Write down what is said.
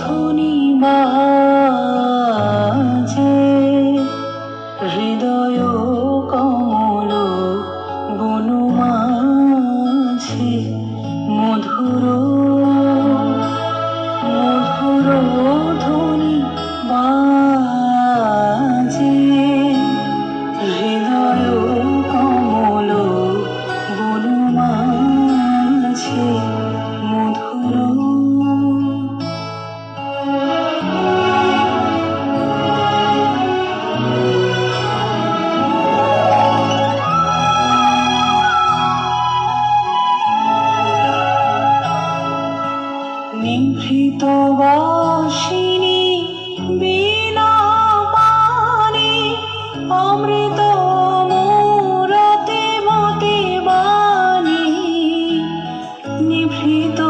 ধনী বাজে হৃদয় কমল বনু মাঝে। নিভৃত